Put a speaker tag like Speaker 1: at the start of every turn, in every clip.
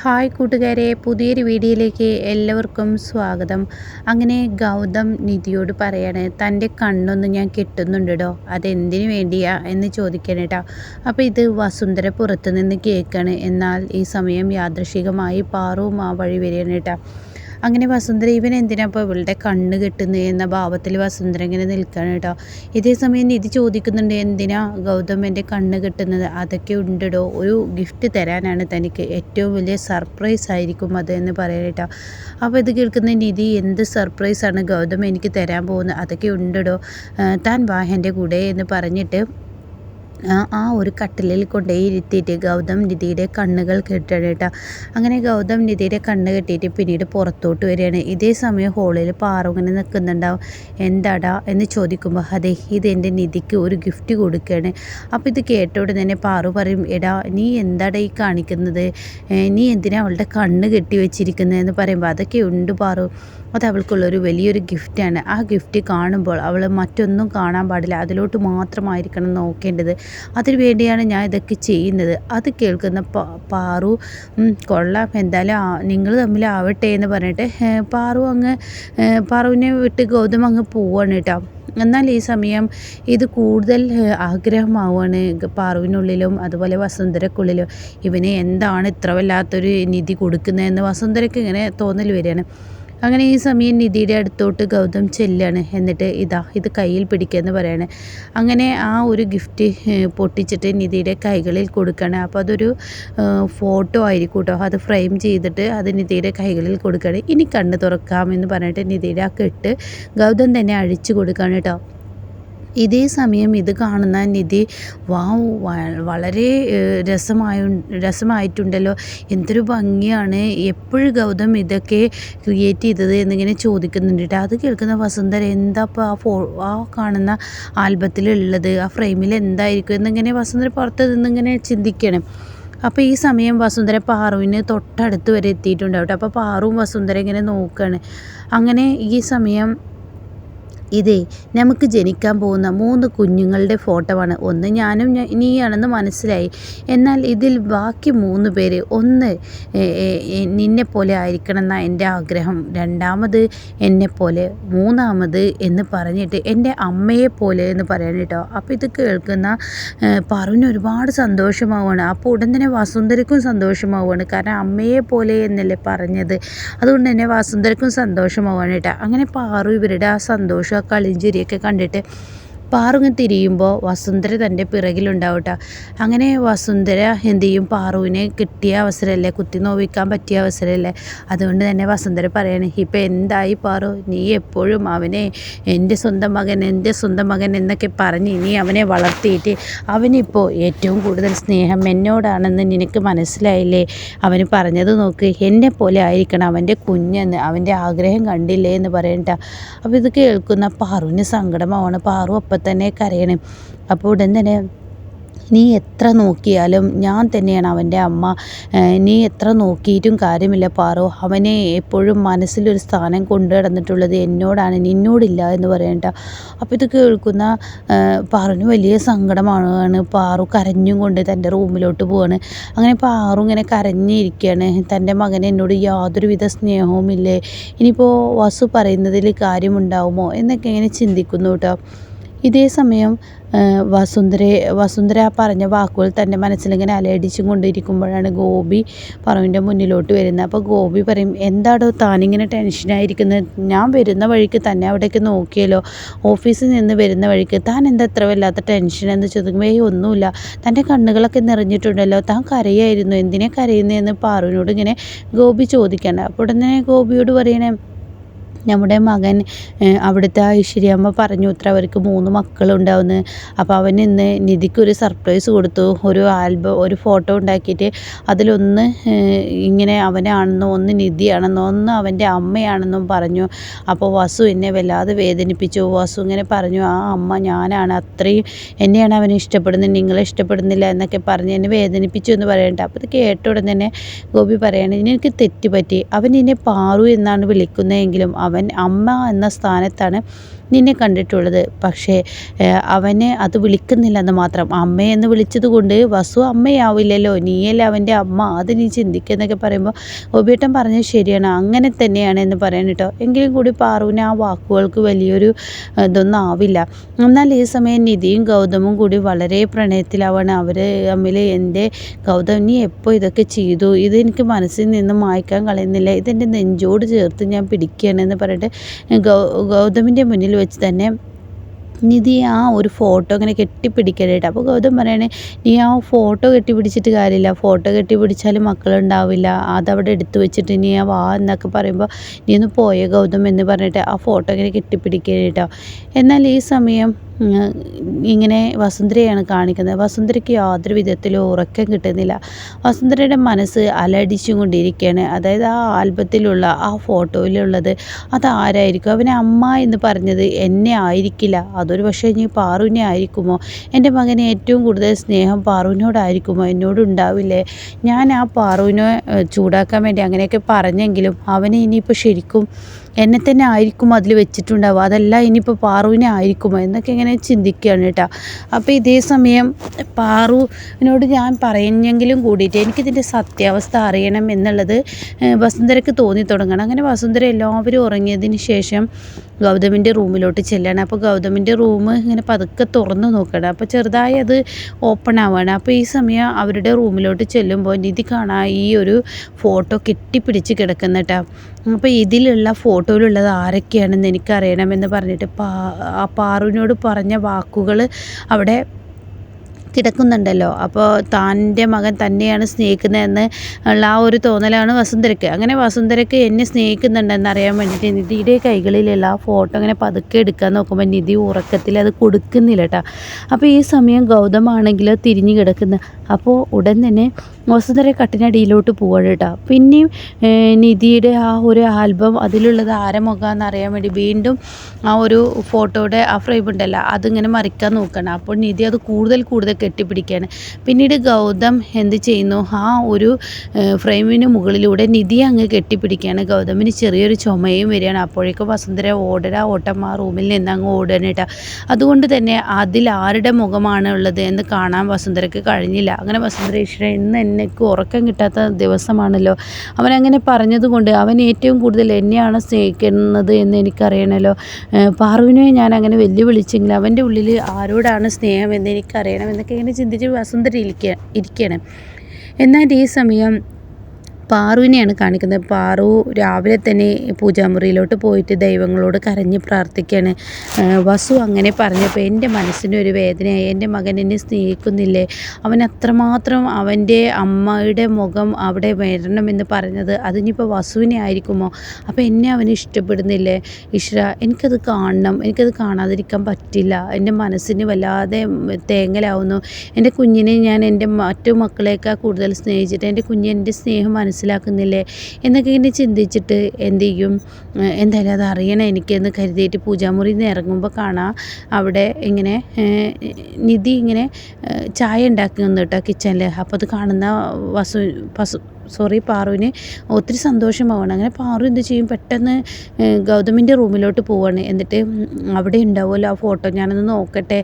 Speaker 1: Hi കൂട്ടുകാരെ പുതിയൊരു വീഡിയോയിലേക്ക് എല്ലാവർക്കും സ്വാഗതം. അങ്ങനെ ഗൗതം നിധിയോട് പറയാണ് തന്റെ കണ്ണൊന്ന് ഞാൻ കിട്ടുന്നുണ്ടോ അതെന്തിനു വേണ്ടിയാ എന്ന് ചോദിക്കണം കേട്ടോ അപ്പോൾ ഇത് വസുന്ധര പുറത്തു നിന്ന് കേൾക്കാണ്. എന്നാൽ ഈ സമയം യാദൃശികമായി പാറുവും ആ വഴി വരികയാണ് കേട്ടോ അങ്ങനെ വസുന്ധര ഇവൻ എന്തിനാ അപ്പോൾ ഇവളുടെ കണ്ണ് കെട്ടുന്നത് എന്ന ഭാവത്തിൽ വസുന്ധര ഇങ്ങനെ നിൽക്കുകയാണ് കേട്ടോ ഇതേ സമയം നിധി ചോദിക്കുന്നുണ്ട് എന്തിനാ ഗൗതം എന്റെ കണ്ണ് കെട്ടുന്നത്? അതൊക്കെ ഉണ്ടോ ഒരു ഗിഫ്റ്റ് തരാനാണ് തനിക്ക്. ഏറ്റവും വലിയ സർപ്രൈസ് ആയിരിക്കും അത് എന്ന് പറയാൻ കേട്ടോ അപ്പോൾ ഇത് കേൾക്കുന്ന നിധി എന്ത് സർപ്രൈസാണ് ഗൗതം എനിക്ക് തരാൻ പോകുന്നത്? അതൊക്കെ ഉണ്ടോ താൻ വാ എന്റെ കൂടെ എന്ന് പറഞ്ഞിട്ട് ആ ഒരു കട്ടിലിൽ കൊണ്ടുപോയി ഇരുത്തിയിട്ട് ഗൗതം നിധിയുടെ കണ്ണുകൾ കെട്ടണം കേട്ടോ. അങ്ങനെ ഗൗതം നിധിയുടെ കണ്ണ് കെട്ടിയിട്ട് പിന്നീട് പുറത്തോട്ട് വരികയാണ്. ഇതേ സമയം ഹോളിൽ പാറു ഇങ്ങനെ നിൽക്കുന്നുണ്ടാവും. എന്താടാ എന്ന് ചോദിക്കുമ്പോൾ അതെ ഇത് എന്റെ നിധിക്ക് ഒരു ഗിഫ്റ്റ് കൊടുക്കുകയാണ്. അപ്പോൾ ഇത് കേട്ട തന്നെ പാറു പറയും എടാ നീ എന്താടാ ഈ കാണിക്കുന്നത്? നീ എന്തിനാ അവളുടെ കണ്ണ് കെട്ടി വെച്ചിരിക്കുന്നത്? എന്ന് പറയുമ്പോൾ അതൊക്കെ ഉണ്ട് പാറു. അത് അവൾക്കുള്ളൊരു വലിയൊരു ഗിഫ്റ്റാണ് ആ ഗിഫ്റ്റ് കാണുമ്പോൾ അവൾ മറ്റൊന്നും കാണാൻ പാടില്ല. അതിലോട്ട് മാത്രമായിരിക്കണം നോക്കേണ്ടത്. അതിനു വേണ്ടിയാണ് ഞാൻ ഇതൊക്കെ ചെയ്യുന്നത്. അത് കേൾക്കുന്ന പാറു കൊള്ളാം. എന്തായാലും നിങ്ങൾ തമ്മിലാവട്ടെ എന്ന് പറഞ്ഞിട്ട് പാറു അങ്ങ് പാറുവിനെ വിട്ട് ഗൗതം അങ്ങ് പോവാണ് കേട്ടോ. എന്നാൽ ഈ സമയം ഇത് കൂടുതൽ ആഗ്രഹമാവുകയാണ് പാറുവിനുള്ളിലും അതുപോലെ വസുന്ധരക്കുള്ളിലും. ഇവന് എന്താണ് ഇത്ര വല്ലാത്തൊരു നിധി കൊടുക്കുന്നതെന്ന് വസുന്ധരയ്ക്ക് ഇങ്ങനെ തോന്നൽ വരികയാണ്. അങ്ങനെ ഈ സമയം നിധിയുടെ അടുത്തോട്ട് ഗൗതം ചെല്ലാണ്. എന്നിട്ട് ഇതാ ഇത് കയ്യിൽ പിടിക്കുകയെന്ന് പറയാണ്. അങ്ങനെ ആ ഒരു ഗിഫ്റ്റ് പൊട്ടിച്ചിട്ട് നിധിയുടെ കൈകളിൽ കൊടുക്കുകയാണ് അപ്പോൾ അതൊരു ഫോട്ടോ ആയിരിക്കും കേട്ടോ അത് ഫ്രെയിം ചെയ്തിട്ട് അത് നിധിയുടെ കൈകളിൽ കൊടുക്കുകയാണ് ഇനി കണ്ണ് തുറക്കാമെന്ന് പറഞ്ഞിട്ട് നിധിയുടെ ആ കെട്ട് ഗൗതം തന്നെ അഴിച്ചു കൊടുക്കുകയാണ് കേട്ടോ. ഇതേ സമയം ഇത് കാണുന്ന നിധി വാവ് വളരെ രസമായ രസമായിട്ടുണ്ടല്ലോ. എന്തൊരു ഭംഗിയാണ്. എപ്പോഴും ഗൗതം ഇതൊക്കെ ക്രിയേറ്റ് ചെയ്തത്? എന്നിങ്ങനെ ചോദിക്കുന്നുണ്ട് അത് കേൾക്കുന്ന വസുന്ധര എന്താ ഇപ്പോൾ ആ ഫോ ആ കാണുന്ന ആൽബത്തിലുള്ളത്? ആ ഫ്രെയിമിൽ എന്തായിരിക്കും? എന്നിങ്ങനെ വസുന്ധര പുറത്ത് നിന്നിങ്ങനെ ചിന്തിക്കണം. അപ്പോൾ ഈ സമയം വസുന്ധര പാറുവിന് തൊട്ടടുത്ത് വരെ എത്തിയിട്ടുണ്ടാവട്ടെ അപ്പോൾ പാറുവും വസുന്ധര ഇങ്ങനെ നോക്കുകയാണ് അങ്ങനെ ഈ സമയം ഇതേ നമുക്ക് ജനിക്കാൻ പോകുന്ന മൂന്ന് കുഞ്ഞുങ്ങളുടെ ഫോട്ടോവാണ് ഒന്ന് ഞാനും നീയാണെന്ന് മനസ്സിലായി. എന്നാൽ ഇതിൽ ബാക്കി മൂന്ന് പേര് ഒന്ന് നിന്നെ പോലെ ആയിരിക്കണം എന്നാണ് എന്റെ ആഗ്രഹം. രണ്ടാമത് എന്നെ പോലെ മൂന്നാമത് എന്ന് പറഞ്ഞിട്ട് എന്റെ അമ്മയെ പോലെ എന്ന് പറയാൻ കേട്ടോ. അപ്പോൾ ഇത് കേൾക്കുന്ന പറഞ്ഞു ഒരുപാട് സന്തോഷമാവുകയാണ്. അപ്പോൾ ഉടൻ തന്നെ വസുന്ധരക്കും സന്തോഷമാവുകയാണ്. കാരണം അമ്മയെ പോലെ എന്നല്ലേ പറഞ്ഞത്. അതുകൊണ്ട് തന്നെ വസുന്ധരക്കും സന്തോഷമാവുകയാണ് കേട്ടോ. അങ്ങനെ പാറു ഇവരുടെ ആ സന്തോഷം കളിഞ്ചിരിയൊക്കെ കണ്ടിട്ട് പാറുങ്ങ് തിരിയുമ്പോൾ വസുന്ധര തന്റെ പിറകിലുണ്ടാവട്ടെ. അങ്ങനെ വസുന്ധര എന്ത് ചെയ്യും? പാറുവിനെ കിട്ടിയ അവസരമല്ലേ കുത്തി നോവിക്കാൻ പറ്റിയ അവസരമല്ലേ അതുകൊണ്ട് തന്നെ വസുന്ധര പറയാണ് ഇപ്പം എന്തായി പാറു? നീ എപ്പോഴും അവനെ എന്റെ സ്വന്തം മകൻ എന്റെ സ്വന്തം മകൻ എന്നൊക്കെ പറഞ്ഞ് നീ അവനെ വളർത്തിയിട്ട് അവനിപ്പോൾ ഏറ്റവും കൂടുതൽ സ്നേഹം എന്നോടാണെന്ന് നിനക്ക് മനസ്സിലായില്ലേ? അവന് പറഞ്ഞത് നോക്ക് എന്നെ പോലെ ആയിരിക്കണം അവന്റെ കുഞ്ഞെന്ന് അവന്റെ ആഗ്രഹം കണ്ടില്ലേ എന്ന് പറയണ്ട. അപ്പോൾ ഇത് കേൾക്കുന്ന പാറുവിന് സങ്കടമാവാണ്. പാറു അപ്പം തന്നെ കരയണേ. അപ്പോൾ ഉടൻ തന്നെ നീ എത്ര നോക്കിയാലും ഞാൻ തന്നെയാണ് അവന്റെ അമ്മ. നീ എത്ര നോക്കിയിട്ടും കാര്യമില്ല പാറോ. അവനെ എപ്പോഴും മനസ്സിലൊരു സ്ഥാനം കൊണ്ടു നടന്നിട്ടുള്ളത് എന്നോടാണ് നിന്നോടില്ല എന്ന് പറയണ്ട. അപ്പോൾ ഇത് കേൾക്കുന്ന പാറുവിന് വലിയ സങ്കടമാണ് പാറു കരഞ്ഞും കൊണ്ട് തന്റെ റൂമിലോട്ട് പോവാണ്. അങ്ങനെ പാറു ഇങ്ങനെ കരഞ്ഞിരിക്കുകയാണ്. തന്റെ മകൻ എന്നോട് യാതൊരുവിധ സ്നേഹവുമില്ലേ? ഇനിയിപ്പോൾ വസു പറയുന്നതിൽ കാര്യമുണ്ടാവുമോ എന്നൊക്കെ ഇങ്ങനെ ചിന്തിക്കുന്നു കേട്ടോ. ഇതേ സമയം വസുന്ധര വസുന്ധര പറഞ്ഞ വാക്കുകൾ തന്റെ മനസ്സിലിങ്ങനെ അലയടിച്ചും കൊണ്ടിരിക്കുമ്പോഴാണ് ഗോപി പറവിന്റെ മുന്നിലോട്ട് വരുന്നത്. അപ്പോൾ ഗോപി പറയും എന്താടോ താനിങ്ങനെ ടെൻഷനായിരിക്കുന്നത്? ഞാൻ വരുന്ന വഴിക്ക് തന്നെ അവിടേക്ക് നോക്കിയല്ലോ. ഓഫീസിൽ നിന്ന് വരുന്ന വഴിക്ക് താൻ എന്താ എത്ര വല്ലാത്ത ടെൻഷൻ? എന്ന് ചോദിക്കുമ്പോൾ ഏയ് ഒന്നുമില്ല. തന്റെ കണ്ണുകളൊക്കെ നിറഞ്ഞിട്ടുണ്ടല്ലോ. താൻ കരയായിരുന്നു. എന്തിനെ കരയുന്നതെന്ന് പാറുവിനോട് ഇങ്ങനെ ഗോപി ചോദിക്കേണ്ട അപ്പോൾ ഉടനെ ഗോപിയോട് പറയണേ നമ്മുടെ മകൻ അവിടുത്തെ ഐശ്വര്യമ്മ പറഞ്ഞു ഇത്ര അവർക്ക് മൂന്ന് മക്കളുണ്ടാവുന്നു. അപ്പോൾ അവൻ ഇന്ന് നിധിക്കൊരു സർപ്രൈസ് കൊടുത്തു. ഒരു ആൽബം ഒരു ഫോട്ടോ ഉണ്ടാക്കിയിട്ട് അതിലൊന്ന് ഇങ്ങനെ അവനാണെന്നും ഒന്ന് നിധിയാണെന്നോ ഒന്ന് അവന്റെ അമ്മയാണെന്നും പറഞ്ഞു. അപ്പോൾ വസു എന്നെ വല്ലാതെ വേദനിപ്പിച്ചു. വസു ഇങ്ങനെ പറഞ്ഞു ആ അമ്മ ഞാനാണ് അത്രയും എന്നെയാണ് അവൻ ഇഷ്ടപ്പെടുന്നത് നിങ്ങളെ ഇഷ്ടപ്പെടുന്നില്ല എന്നൊക്കെ പറഞ്ഞ് എന്നെ വേദനിപ്പിച്ചു എന്ന് പറയണ്ട. അപ്പോൾ ഇത് കേട്ട തന്നെ ഗോപി പറയണേ എനിക്ക് തെറ്റുപറ്റി അവൻ എന്നെ പാറു എന്നാണ് വിളിക്കുന്നതെങ്കിലും അവൻ അമ്മ എന്ന സ്ഥാനത്താണ് നിന്നെ കണ്ടിട്ടുള്ളത്. പക്ഷേ അവനെ അത് വിളിക്കുന്നില്ലെന്ന് മാത്രം. അമ്മയെന്ന് വിളിച്ചത് കൊണ്ട് വസു അമ്മയാവില്ലല്ലോ. നീയല്ലേ അവന്റെ അമ്മ. അത് നീ ചിന്തിക്കുന്നൊക്കെ പറയുമ്പോൾ ഗോപിയേട്ടൻ പറഞ്ഞത് ശരിയാണ്. അങ്ങനെ തന്നെയാണ് എന്ന് പറയാൻ കേട്ടോ. എങ്കിലും കൂടി പാറുവിന് ആ വാക്കുകൾക്ക് വലിയൊരു ഇതൊന്നും ആവില്ല. എന്നാൽ ഈ സമയം നിധിയും ഗൗതമും കൂടി വളരെ പ്രണയത്തിലാവാണ്. അവർ തമ്മിൽ എന്റെ ഗൗതം നീ എപ്പോൾ ഇതൊക്കെ ചെയ്തു? ഇത് എനിക്ക് മനസ്സിൽ നിന്ന് മായ്ക്കാൻ കളയുന്നില്ല. ഇതെന്റെ നെഞ്ചോട് ചേർത്ത് ഞാൻ പിടിക്കുകയാണെന്ന് പറഞ്ഞിട്ട് ഗൗ ഗൗതമിന്റെ മുന്നിൽ വെച്ച് തന്നെ നിധി ആ ഒരു ഫോട്ടോ ഇങ്ങനെ കെട്ടിപ്പിടിക്കലായിട്ട് അപ്പോൾ ഗൗതം പറയണേ നീ ആ ഫോട്ടോ കെട്ടിപ്പിടിച്ചിട്ട് കാര്യമില്ല. ഫോട്ടോ കെട്ടിപ്പിടിച്ചാൽ മക്കളുണ്ടാവില്ല. അതവിടെ എടുത്തു വെച്ചിട്ട് നീ ആ വാ എന്നൊക്കെ പറയുമ്പോൾ നീ ഒന്ന് പോയ ഗൗതം എന്ന് പറഞ്ഞിട്ട് ആ ഫോട്ടോ ഇങ്ങനെ കെട്ടിപ്പിടിക്കലായിട്ടോ എന്നാൽ ഈ സമയം ഇങ്ങനെ വസുന്ധരയാണ് കാണിക്കുന്നത്. വസുന്ധരയ്ക്ക് യാതൊരു വിധത്തിലും ഉറക്കം കിട്ടുന്നില്ല. വസുന്ധരയുടെ മനസ്സ് അലടിച്ചും കൊണ്ടിരിക്കുകയാണ് അതായത് ആ ആൽബത്തിലുള്ള ആ ഫോട്ടോയിലുള്ളത് അതാരായിരിക്കും? അവനെ അമ്മ എന്ന് പറഞ്ഞത് എന്നെ ആയിരിക്കില്ല. അതൊരു പക്ഷേ ഇനി പാറുവിനെ ആയിരിക്കുമോ? എന്റെ മകന് ഏറ്റവും കൂടുതൽ സ്നേഹം പാറുവിനോടായിരിക്കുമോ? എന്നോടുണ്ടാവില്ലേ? ഞാൻ ആ പാറുവിനെ ചൂടാക്കാൻ വേണ്ടി അങ്ങനെയൊക്കെ പറഞ്ഞെങ്കിലും അവനെ ഇനിയിപ്പോൾ ശരിക്കും എന്നെ തന്നെ ആയിരിക്കും അതിൽ വെച്ചിട്ടുണ്ടാവുക. അതല്ല ഇനിയിപ്പോൾ പാറുവിനെ ആയിരിക്കുമോ? എന്നൊക്കെ ഇങ്ങനെ ചിന്തിക്കുകയാണ് കേട്ടോ. അപ്പോൾ ഇതേ സമയം പാറുവിനോട് ഞാൻ പറഞ്ഞെങ്കിലും കൂടിയിട്ട് എനിക്കിതിന്റെ സത്യാവസ്ഥ അറിയണം എന്നുള്ളത് വസുന്ധരയ്ക്ക് തോന്നി തുടങ്ങണം. അങ്ങനെ വസുന്ധര എല്ലാവരും ഉറങ്ങിയതിന് ശേഷം ഗൗതമിന്റെ റൂമിലോട്ട് ചെല്ലാണ്. അപ്പോൾ ഗൗതമിന്റെ റൂം ഇങ്ങനെ പതുക്കെ തുറന്നു നോക്കണം. അപ്പോൾ ചെറുതായി അത് ഓപ്പൺ ആവുകയാണ് അപ്പോൾ ഈ സമയം അവരുടെ റൂമിലോട്ട് ചെല്ലുമ്പോൾ നിധി കാണാൻ ഈ ഒരു ഫോട്ടോ കെട്ടിപ്പിടിച്ച് കിടക്കുന്ന കേട്ടോ അപ്പോൾ ഇതിലുള്ള ഫോട്ടോയിലുള്ളത് ആരൊക്കെയാണെന്ന് എനിക്കറിയണമെന്ന് പറഞ്ഞിട്ട് പാ ആ പാറുവിനോട് പറഞ്ഞ വാക്കുകൾ അവിടെ കിടക്കുന്നുണ്ടല്ലോ അപ്പോൾ താന്റെ മകൻ തന്നെയാണ് സ്നേഹിക്കുന്നതെന്ന് ഉള്ള ആ ഒരു തോന്നലാണ് വസുന്ധരയ്ക്ക്. അങ്ങനെ വസുന്ധരയ്ക്ക് എന്നെ സ്നേഹിക്കുന്നുണ്ടെന്ന് അറിയാൻ വേണ്ടിയിട്ട് നിധിയുടെ കൈകളിലുള്ള ആ ഫോട്ടോ അങ്ങനെ പതുക്കെ എടുക്കാൻ നോക്കുമ്പോൾ നിധി ഉറക്കത്തിൽ അത് കൊടുക്കുന്നില്ല കേട്ടോ അപ്പോൾ ഈ സമയം ഗൗതമാണെങ്കിൽ തിരിഞ്ഞു കിടക്കുന്ന. അപ്പോൾ ഉടൻ തന്നെ വസുന്ധര കട്ടിനടിയിലോട്ട് പോവാണ് കേട്ടോ. പിന്നെയും നിധിയുടെ ആ ഒരു ആൽബം അതിലുള്ളത് ആരമുഖമെന്ന് അറിയാൻ വേണ്ടി വീണ്ടും ആ ഒരു ഫോട്ടോയുടെ ആ ഫ്രെയിം ഉണ്ടല്ലോ അതിങ്ങനെ മറിക്കാൻ നോക്കണം. അപ്പോൾ നിധി അത് കൂടുതൽ കൂടുതൽ കെട്ടിപ്പിടിക്കുകയാണ്. പിന്നീട് ഗൗതം എന്ത് ചെയ്യുന്നു? ആ ഒരു ഫ്രെയിമിന് മുകളിലൂടെ നിധി അങ്ങ് കെട്ടിപ്പിടിക്കുകയാണ്. ഗൗതമിന് ചെറിയൊരു ചുമയും വരികയാണ്. അപ്പോഴേക്കും വസുന്ധര ഓടര ഓട്ടം ആ റൂമിൽ നിന്ന് അങ്ങ് ഓടാനിട്ട അതുകൊണ്ട് തന്നെ അതിൽ ആരുടെ മുഖമാണ് ഉള്ളത് എന്ന് കാണാൻ വസുന്ധരയ്ക്ക് കഴിഞ്ഞില്ല. അങ്ങനെ വസുന്ധര ഈശ്വര ഇന്ന് എനിക്ക് ഉറക്കം കിട്ടാത്ത ദിവസമാണല്ലോ. അവനങ്ങനെ പറഞ്ഞതുകൊണ്ട് അവൻ ഏറ്റവും കൂടുതൽ എന്നെയാണ് സ്നേഹിക്കുന്നത് എന്ന് എനിക്കറിയണമല്ലോ പാറുവിനെ ഞാൻ അങ്ങനെ വെല്ലുവിളിച്ചെങ്കിൽ അവന്റെ ഉള്ളിൽ ആരോടാണ് സ്നേഹം എന്ന് എനിക്കറിയണം എന്നൊക്കെ ഇങ്ങനെ ചിന്തിച്ച് വസുന്ധര ഇരിക്കുക ഇരിക്കുകയാണ് എന്നാൽ ഈ സമയം പാറുവിനെയാണ് കാണിക്കുന്നത്. പാറു രാവിലെ തന്നെ പൂജാമുറിയിലോട്ട് പോയിട്ട് ദൈവങ്ങളോട് കരഞ്ഞ് പ്രാർത്ഥിക്കുകയാണ്. വസു അങ്ങനെ പറഞ്ഞപ്പോൾ എന്റെ മനസ്സിനൊരു വേദനയായി. എന്റെ മകൻ എന്നെ സ്നേഹിക്കുന്നില്ലേ? അവൻ അത്രമാത്രം അവന്റെ അമ്മയുടെ മുഖം അവിടെ വരണമെന്ന് പറഞ്ഞത് അതിനിപ്പോൾ വസുവിനെ ആയിരിക്കുമോ? അപ്പോൾ എന്നെ അവൻ ഇഷ്ടപ്പെടുന്നില്ലേ? ഇഷ്ര എനിക്കത് കാണണം. എനിക്കത് കാണാതിരിക്കാൻ പറ്റില്ല. എന്റെ മനസ്സിന് വല്ലാതെ തേങ്ങലാവുന്നു. എന്റെ കുഞ്ഞിനെ ഞാൻ എന്റെ മറ്റു മക്കളേക്കാൾ കൂടുതൽ സ്നേഹിച്ചിട്ട് എന്റെ കുഞ്ഞ് സ്നേഹം മനസ്സിലാക്കുന്നില്ലേ എന്നൊക്കെ ഇങ്ങനെ ചിന്തിച്ചിട്ട് എന്ത് ചെയ്യും? എന്തായാലും അത് അറിയണം എനിക്കെന്ന് കരുതിയിട്ട് പൂജാമുറിയിൽ നിന്ന് ഇറങ്ങുമ്പോൾ കാണാം. അവിടെ ഇങ്ങനെ നിധി ഇങ്ങനെ ചായ ഉണ്ടാക്കുന്നു കേട്ടോ കിച്ചണിൽ അപ്പോൾ അത് കാണുന്ന വസു പസു സോറി പാറുവിന് ഒത്തിരി സന്തോഷമാവാണ്. അങ്ങനെ പാറു എന്ത് ചെയ്യും? പെട്ടെന്ന് ഗൗതമിന്റെ റൂമിലോട്ട് പോവാണ്. എന്നിട്ട് അവിടെ ഉണ്ടാവുമല്ലോ ആ ഫോട്ടോ. ഞാനൊന്ന് നോക്കട്ടെ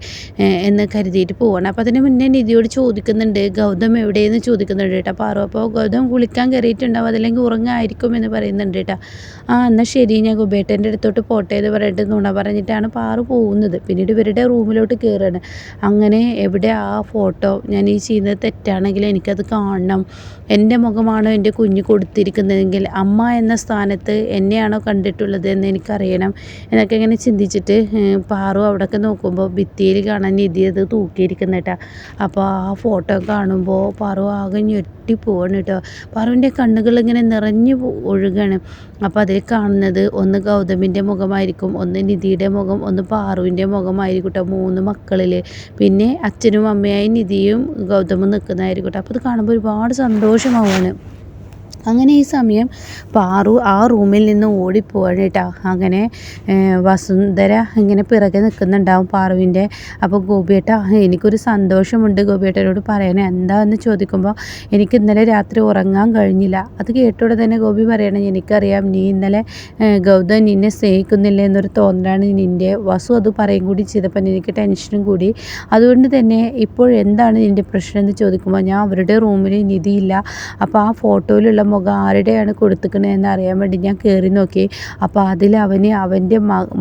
Speaker 1: എന്ന് കരുതിയിട്ട് പോവാണ്. അപ്പോൾ അതിന് മുന്നേ നിധിയോട് ചോദിക്കുന്നുണ്ട് ഗൗതം എവിടെയെന്ന് ചോദിക്കുന്നുണ്ട് കേട്ടോ? പാറു അപ്പോൾ ഗൗതം കുളിക്കാൻ കയറിയിട്ടുണ്ടാവും. അതല്ലെങ്കിൽ ഉറങ്ങായിരിക്കും എന്ന് പറയുന്നുണ്ട് കേട്ടോ. ആ എന്നാൽ ശരി ഞാൻ കുബേട്ടന്റെ അടുത്തോട്ട് പോട്ടെ എന്ന് പറഞ്ഞിട്ട് നുണ പറഞ്ഞിട്ടാണ് പാറു പോകുന്നത്. പിന്നീട് ഇവരുടെ റൂമിലോട്ട് കയറുകയാണ്. അങ്ങനെ എവിടെ ആ ഫോട്ടോ? ഞാൻ ഈ ചെയ്യുന്നത് തെറ്റാണെങ്കിൽ എനിക്കത് കാണണം. എന്റെ മുഖമാണോ എന്റെ കുഞ്ഞ് കൊടുത്തിരിക്കുന്നതെങ്കിൽ അമ്മ എന്ന സ്ഥാനത്ത് എന്നെയാണോ കണ്ടിട്ടുള്ളത് എന്ന് എനിക്കറിയണം. എന്നൊക്കെ ഇങ്ങനെ ചിന്തിച്ചിട്ട് പാറു അവിടെയൊക്കെ നോക്കുമ്പോൾ ഭിത്തിയിൽ കാണാൻ നിധി അത് തൂക്കിയിരിക്കുന്ന അപ്പോൾ ആ ഫോട്ടോ കാണുമ്പോൾ പാറു ആകെ ഞെട്ടി ഞെട്ടിപ്പോവാണ് കേട്ടോ പാറുവിന്റെ കണ്ണുകൾ ഇങ്ങനെ നിറഞ്ഞു ഒഴുകാണ്. അപ്പോൾ അതിൽ കാണുന്നത് ഒന്ന് ഗൗതമിന്റെ മുഖമായിരിക്കും ഒന്ന് നിധിയുടെ മുഖം ഒന്ന് പാറുവിന്റെ മുഖമായിരിക്കും കേട്ടോ മൂന്ന് മക്കളിൽ പിന്നെ അച്ഛനും അമ്മയായി നിധിയും ഗൗതമും നിൽക്കുന്നതായിരിക്കും കേട്ടോ അപ്പോൾ അത് കാണുമ്പോൾ ഒരുപാട് സന്തോഷമാവാണ്. അങ്ങനെ ഈ സമയം പാറു ആ റൂമിൽ നിന്ന് ഓടിപ്പോവാണ് കേട്ടോ അങ്ങനെ വസുന്ധര ഇങ്ങനെ പിറകെ നിൽക്കുന്നുണ്ടാവും പാറുവിന്റെ. അപ്പോൾ ഗോപിയേട്ട എനിക്കൊരു സന്തോഷമുണ്ട് ഗോപിയേട്ടനോട് പറയണേ എന്താണെന്ന് ചോദിക്കുമ്പോൾ എനിക്ക് ഇന്നലെ രാത്രി ഉറങ്ങാൻ കഴിഞ്ഞില്ല. അത് കേട്ടോടെ തന്നെ ഗോപി പറയണേ എനിക്കറിയാം നീ ഇന്നലെ ഗൗതം നിന്നെ സ്നേഹിക്കുന്നില്ല എന്നൊരു തോന്നലാണ് നിന്റെ വസു അത് പറയും കൂടി ചെയ്തപ്പോൾ എനിക്ക് ടെൻഷനും കൂടി. അതുകൊണ്ട് തന്നെ ഇപ്പോൾ എന്താണ് നിന്റെ പ്രശ്നം എന്ന് ചോദിക്കുമ്പോൾ ഞാൻ അവരുടെ റൂമിൽ നിധിയില്ല. അപ്പോൾ ആ ഫോട്ടോയിലുള്ള മുഖം ആരുടെയാണ് കൊടുത്തിക്കണതെന്ന് അറിയാൻ വേണ്ടി ഞാൻ കയറി നോക്കി. അപ്പോൾ അതിൽ അവന് അവന്റെ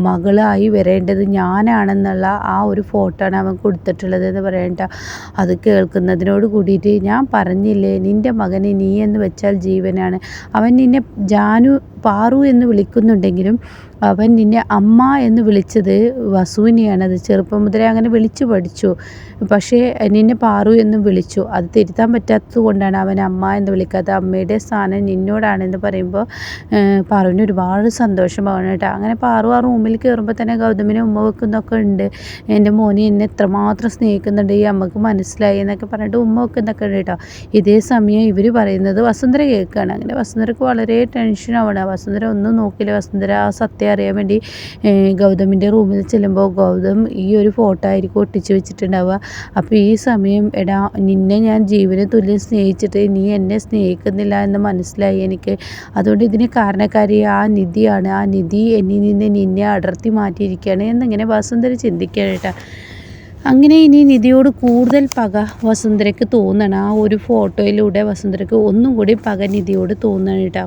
Speaker 1: മകളായി വരേണ്ടത് ഞാനാണെന്നുള്ള ആ ഒരു ഫോട്ടോ ആണ് അവൻ കൊടുത്തിട്ടുള്ളത് എന്ന് പറയണ്ട അത് കേൾക്കുന്നതിനോട് കൂടിയിട്ട് ഞാൻ പറഞ്ഞില്ലേ നിന്റെ മകനെ നീ എന്ന് വെച്ചാൽ ജീവനാണ്. അവൻ നിന്നെ ജാനു പാറു എന്ന് വിളിക്കുന്നുണ്ടെങ്കിലും അവൻ നിന്നെ അമ്മ എന്ന് വിളിച്ചത് വസുവിനെയാണ്. അത് ചെറുപ്പം മുതലേ അങ്ങനെ വിളിച്ചു പഠിച്ചു. പക്ഷേ നിന്നെ പാറു എന്നും വിളിച്ചു. അത് തിരുത്താൻ പറ്റാത്തത് കൊണ്ടാണ് അവൻ അമ്മ എന്ന് വിളിക്കാത്തത് അമ്മയുടെ സ്ഥാനം നിന്നോടാണെന്ന് പറയുമ്പോൾ പാറുവിന് ഒരുപാട് സന്തോഷമാവണം കേട്ടോ. അങ്ങനെ പാറു ആ റൂമിൽ കയറുമ്പോൾ തന്നെ ഗൗതമിനെ ഉമ്മ വെക്കുന്നൊക്കെ ഉണ്ട്. എന്റെ മോനെ എന്നെ എത്രമാത്രം സ്നേഹിക്കുന്നുണ്ട്. ഈ അമ്മയ്ക്ക് മനസ്സിലായി എന്നൊക്കെ പറഞ്ഞിട്ട് ഉമ്മ വെക്കുന്നൊക്കെ ഉണ്ട് കേട്ടോ. ഇതേ സമയം ഇവർ പറയുന്നത് വസുന്ധര കേൾക്കുകയാണ്. അങ്ങനെ വസുന്ധരക്ക് വളരെ ടെൻഷൻ ടെൻഷനാവണം വസുന്ധര ഒന്നും നോക്കില്ല വസുന്ധര. ആ സത്യം അറിയാൻ വേണ്ടി ഗൗതമിന്റെ റൂമിൽ ചെല്ലുമ്പോൾ ഗൗതം ഈ ഒരു ഫോട്ടോ ആയിരിക്കും ഒട്ടിച്ച് വെച്ചിട്ടുണ്ടാവുക. അപ്പോൾ ഈ സമയം എടാ നിന്നെ ഞാൻ ജീവന് തുല്യം സ്നേഹിച്ചിട്ട് നീ എന്നെ സ്നേഹിക്കുന്നില്ല എന്ന് മനസ്സിലായി എനിക്ക്. അതുകൊണ്ട് ഇതിന് കാരണക്കാരി ആ നിധിയാണ്. ആ നിധി എന്നിൽ നിന്ന് നിന്നെ അടർത്തി മാറ്റിയിരിക്കുകയാണ് എന്നിങ്ങനെ വസുന്ധര ചിന്തിക്കുകയാണ് കേട്ടോ. അങ്ങനെ ഇനി നിധിയോട് കൂടുതൽ പക വസുന്ധരയ്ക്ക് തോന്നണം. ആ ഒരു ഫോട്ടോയിലൂടെ വസുന്ധരയ്ക്ക് ഒന്നും കൂടി പക നിധിയോട് തോന്നണം കേട്ടോ.